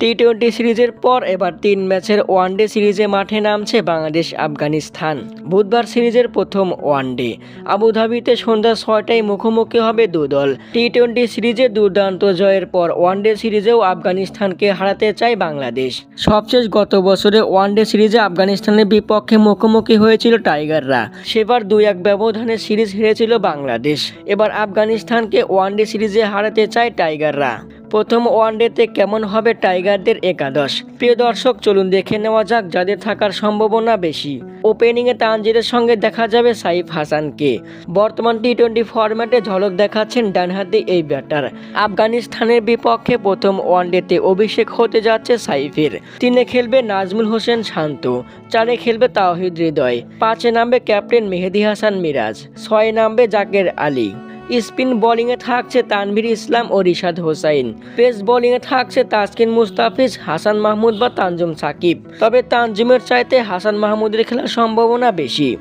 T twenty সিরিজের পর এবার তিন ম্যাচের ওয়ানডে সিরিজে মাঠে নামছে বাংলাদেশ আফগানিস্তান। বুধবার সিরিজের প্রথম ওয়ানডে আবুধাবিতে সন্ধ্যা ছয়টায় মুখোমুখি হবে দুদল টি টোয়েন্টি সিরিজে দুর্দান্ত জয়ের পর ওয়ানডে সিরিজেও আফগানিস্তানকে হারাতে চায় বাংলাদেশ। সবশেষ গত বছরে ওয়ানডে সিরিজে আফগানিস্তানের বিপক্ষে মুখোমুখি হয়েছিল টাইগাররা। সেবার দুই এক ব্যবধানে সিরিজ হেরেছিল বাংলাদেশ। এবার আফগানিস্তানকে ওয়ানডে সিরিজে হারাতে চায় টাইগাররা। প্রথম ওয়ানডেতে কেমন হবে টাইগারদের একাদশ? প্রিয় দর্শক, চলুন দেখে নেওয়া যাক যাদের থাকার সম্ভাবনা বেশি। ওপেনিংয়ে তানজিরের সঙ্গে দেখা যাবে সাইফ হাসানকে। বর্তমান টি টোয়েন্টি ফরম্যাটে ঝলক দেখাচ্ছেন ডানহাতি এই ব্যাটার। আফগানিস্তানের বিপক্ষে প্রথম ওয়ানডেতে অভিষেক হতে যাচ্ছে সাইফের। তিনে খেলবে নাজমুল হোসেন শান্ত, চারে খেলবে তাওহিদ হৃদয়, পাঁচে নামবে ক্যাপ্টেন মেহেদি হাসান মিরাজ, ছয়ে নামবে জাকের আলী। স্পিন বোলিংয়ে থাকছে তানভীর ইসলাম ও রিশাদ হোসাইন। পেস বোলিংয়ে থাকছে তাসকিন মুস্তাফিজ, হাসান মাহমুদ বা তানজুম সাকিব। তবে তানজুমের চাইতে হাসান মাহমুদের খেলার সম্ভাবনা বেশি।